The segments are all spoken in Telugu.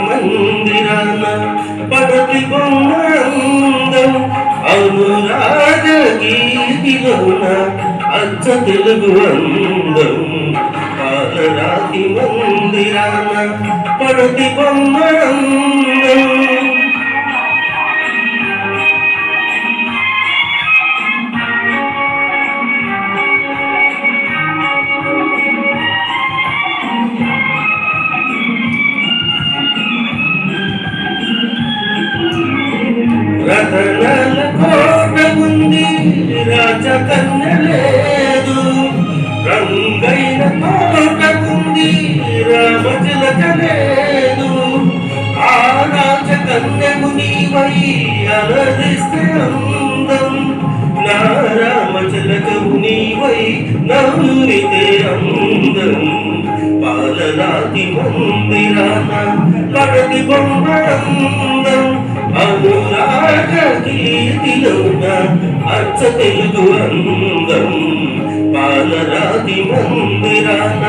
మందిరాన పడతి బొమ్మందం అనురాగ గీతిలోన అచ్చ తెలుగు అందం పాలరాతి మందిరాన పడతి బొమ్మందం రాజకన్యలేదు. రంగైన తోటకుంది రామజలకలేదు ఆ రాజకన్యకు నీవై అలరిస్తే అందం. నా రామజలకవు నీవై నవ్వితే అందం. పాలరాతి మందిరాన పరతి బొమ్మ అనురాగ కీర్తిలోన అచ్చ తెలుగు అందం పాలరాతి మందిరాన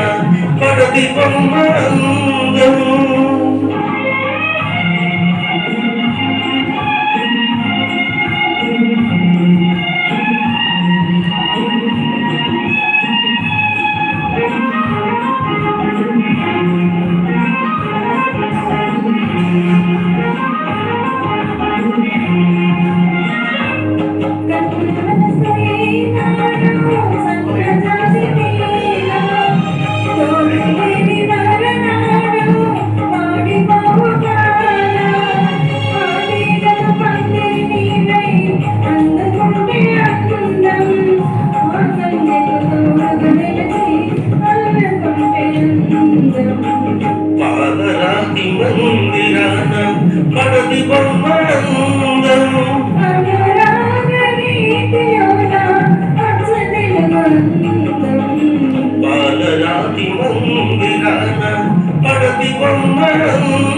పడతి బొమ్మ ప్రగతి బొమ్మలందరూ పాలరాతి మందిరాన ప్రగతి బొమ్మలందరూ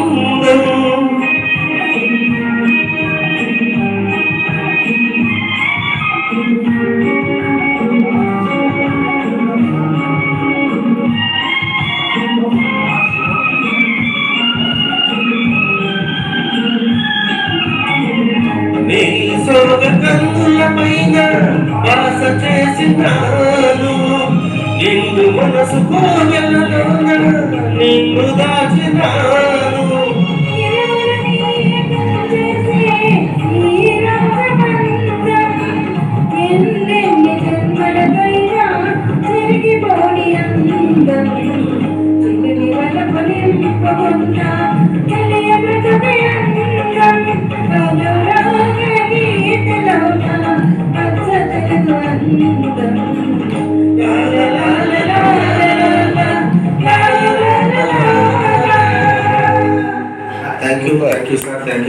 కన్నుల వాస చేసినాను నిన్ను మనసు నిన్ను దాచినాను Якісь